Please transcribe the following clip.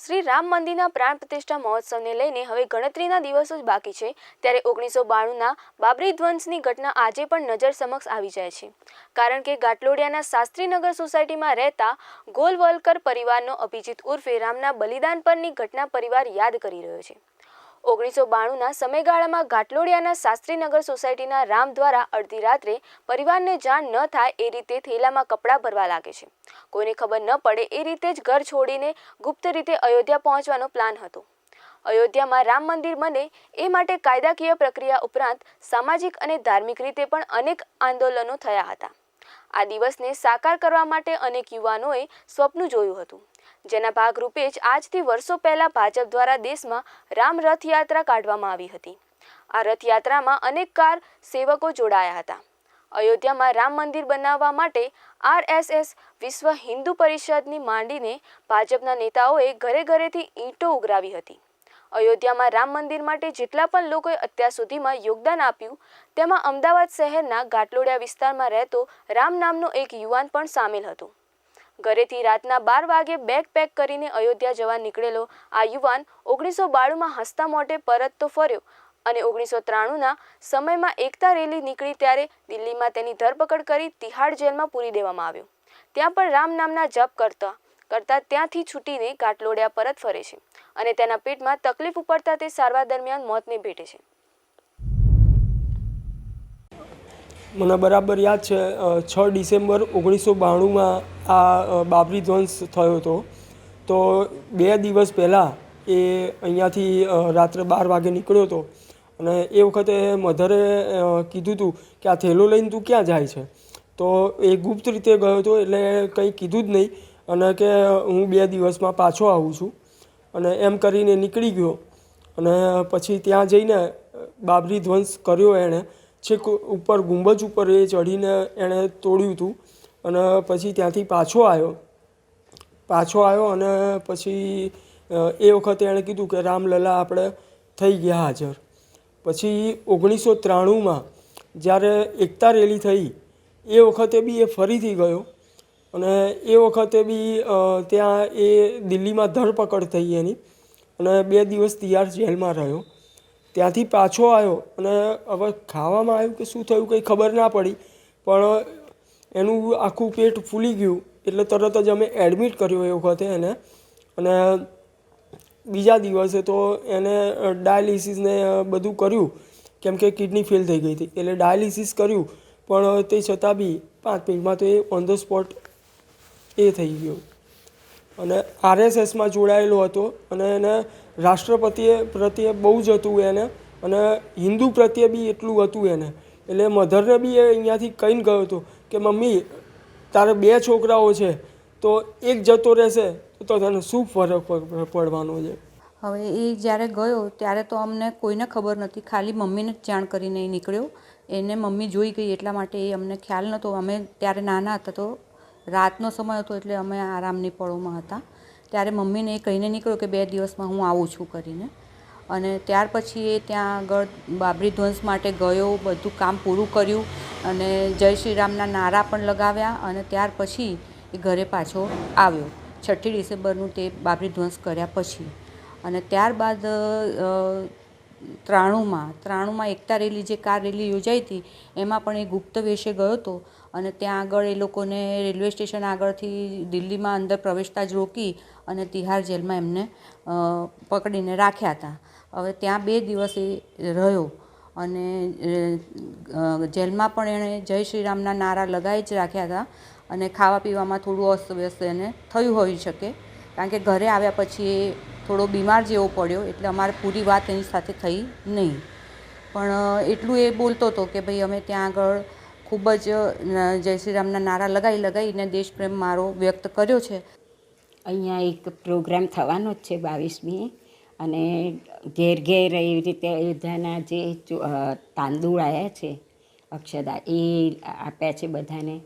શ્રી રામ મંદિરના પ્રાણ પ્રતિષ્ઠા મહોત્સવને લઈને હવે ગણતરીના દિવસો જ બાકી છે. ત્યારે ઓગણીસો બાણુંના બાબરી ધ્વંસની ઘટના આજે પણ નજર સમક્ષ આવી જાય છે. કારણ કે ગાટલોડિયાના શાસ્ત્રીનગર સોસાયટીમાં રહેતા ગોલવલકર પરિવારનો અભિજીત ઉર્ફે રામના બલિદાન પરની ઘટના પરિવાર યાદ કરી રહ્યો છે. ઓગણીસો બાણુંના સમયગાળામાં ઘાટલોડિયાના શાસ્ત્રીનગર સોસાયટીના રામ દ્વારા અડધી રાત્રે પરિવારને જાણ ન થાય એ રીતે થેલામાં કપડાં ભરવા લાગે છે. કોઈને ખબર ન પડે એ રીતે જ ઘર છોડીને ગુપ્ત રીતે અયોધ્યા પહોંચવાનો પ્લાન હતો. અયોધ્યામાં રામ મંદિર બને એ માટે કાયદાકીય પ્રક્રિયા ઉપરાંત સામાજિક અને ધાર્મિક રીતે પણ અનેક આંદોલનો થયા હતા. આ દિવસને સાકાર કરવા માટે અનેક યુવાનોએ સ્વપ્ન જોયું હતું. જેના ભાગરૂપે જ આજથી વર્ષો પહેલા ભાજપ દ્વારા દેશમાં રામ રથયાત્રા કાઢવામાં આવી હતી. આ રથયાત્રામાં અનેક કાર સેવકો જોડાયા હતા. અયોધ્યામાં રામ મંદિર બનાવવા માટે આરએસએસ વિશ્વ હિન્દુ પરિષદની માંડીને ભાજપના નેતાઓએ ઘરે ઘરેથી ઈંટો ઉઘરાવી હતી. અયોધ્યામાં રામ મંદિર માટે જેટલા પણ લોકોએ અત્યાર સુધીમાં યોગદાન આપ્યું, તેમાં અમદાવાદ શહેરના ઘાટલોડિયા વિસ્તારમાં રહેતો રામ નામનો એક યુવાન પણ સામેલ હતો. ઘરેથી રાતના બાર વાગે બેગ પેક કરીને અયોધ્યા જવા નીકળેલો આ યુવાન ઓગણીસો બાણુંમાં હસતા મોઢે પરત તો ફર્યો અને ઓગણીસો ત્રાણુંના સમયમાં એકતા રેલી નીકળી ત્યારે દિલ્હીમાં તેની ધરપકડ કરી તિહાડ જેલમાં પૂરી દેવામાં આવ્યો. ત્યાં પણ રામ નામના જપ કરતા કરતા ત્યાંથી છૂટીને કાટલોડિયા પરત ફરે છે અને તેના પેટમાં તકલીફ ઉપડતા તે સારવાર દરમિયાન મોતને ભેટે છે. મને બરાબર યાદ છે છ ડિસેમ્બર ઓગણીસો બાણુંમાં આ બાબરી ધ્વંસ થયો હતો. તો બે દિવસ પહેલાં એ અહીંયાથી રાત્રે બાર વાગે નીકળ્યો હતો. અને એ વખતે મધરે કીધું હતું કે આ થેલો લઈને તું ક્યાં જાય છે? તો એ ગુપ્ત રીતે ગયો હતો એટલે કંઈ કીધું જ નહીં અને કે હું બે દિવસમાં પાછો આવું છું. અને એમ કરીને નીકળી ગયો. અને પછી ત્યાં જઈને બાબરી ધ્વંસ કર્યો એણે. છેક ઉપર ગુંબજ ઉપર એ ચઢીને એણે તોડ્યું હતું અને પછી ત્યાંથી પાછો આવ્યો. પાછો આવ્યો અને પછી એ વખતે એણે કીધું કે, રામલલા, આપણે થઈ ગયા હાજર. પછી ઓગણીસો ત્રાણુંમાં જ્યારે એકતા રેલી થઈ, એ વખતે બી એ ફરીથી ગયો અને એ વખતે બી ત્યાં એ દિલ્હીમાં ધરપકડ થઈ એની અને બે દિવસ તિયાર જેલમાં રહ્યો. ત્યાંથી પાછો આવ્યો અને હવે ખાવામાં આવ્યું કે શું થયું કંઈ ખબર ના પડી, પણ એનું આખું પેટ ફૂલી ગયું એટલે તરત જ અમે એડમિટ કર્યો એ વખતે એને. અને બીજા દિવસે તો એને ડાયાલિસિસને બધું કર્યું, કેમ કે કિડની ફેલ થઈ ગઈ હતી. એટલે ડાયાલિસિસ કર્યું, પણ તે છતાં બી પાંચ મિનિટમાં તો એ ઓન ધ સ્પોટ એ થઈ ગયો. અને આરએસએસમાં જોડાયેલો હતો અને એને રાષ્ટ્રપતિએ પ્રત્યે બહુ જ હતું એને અને હિન્દુ પ્રત્યે બી એટલું હતું એને. એટલે મધરને બી એ અહીંયાથી કહીને ગયો હતો કે, મમ્મી, તારે બે છોકરાઓ છે, તો એક જતો રહેશે, તો તને શું ફરક પડ- પડવાનો છે? હવે એ જ્યારે ગયો, ત્યારે તો અમને કોઈને ખબર નથી. ખાલી મમ્મીને જ જાણ કરીને નીકળ્યો. એને મમ્મી જોઈ ગઈ એટલા માટે એ અમને ખ્યાલ નહોતો. અમે ત્યારે નાના હતા તો રાતનો સમય હતો એટલે અમે આરામની પળોમાં હતા. ત્યારે મમ્મીને એ કહીને નીકળ્યો કે બે દિવસમાં હું આવું છું કરીને. અને ત્યાર પછી એ ત્યાં આગળ બાબરી ધ્વંસ માટે ગયો, બધું કામ પૂરું કર્યું અને જય શ્રી રામના નારા પણ લગાવ્યા અને ત્યાર પછી એ ઘરે પાછો આવ્યો. છઠ્ઠી ડિસેમ્બરનું તે બાબરી ધ્વંસ કર્યા પછી. અને ત્યારબાદ ત્રાણુંમાં ત્રાણુંમાં એકતા રેલી જે કાર રેલી યોજાઈ હતી, એમાં પણ એ ગુપ્ત વેશે ગયો હતો અને ત્યાં આગળ એ લોકોને રેલવે સ્ટેશન આગળથી દિલ્હીમાં અંદર પ્રવેશતા જ રોકી અને તિહાર જેલમાં એમને પકડીને રાખ્યા હતા. હવે ત્યાં બે દિવસ એ રહ્યો અને જેલમાં પણ એણે જય શ્રી રામના નારા લગાવી જ રાખ્યા હતા અને ખાવા પીવામાં થોડું અસ્તવ્યસ્ત એને થયું હોઈ શકે. કારણ કે ઘરે આવ્યા પછી એ થોડો બીમાર જેવો પડ્યો, એટલે અમારે પૂરી વાત એની સાથે થઈ નહીં. પણ એટલું એ બોલતો હતો કે ભાઈ અમે ત્યાં આગળ ખૂબ જ જય શ્રી રામના નારા લગાવી લગાવીને દેશપ્રેમ મારો વ્યક્ત કર્યો છે. અહીંયા એક પ્રોગ્રામ થવાનો જ છે બાવીસમી અને ઘેર ઘેર એવી રીતે અયોધ્યાના જે તાંદૂળ આવ્યા છે, અક્ષદા, એ આપ્યા છે બધાને.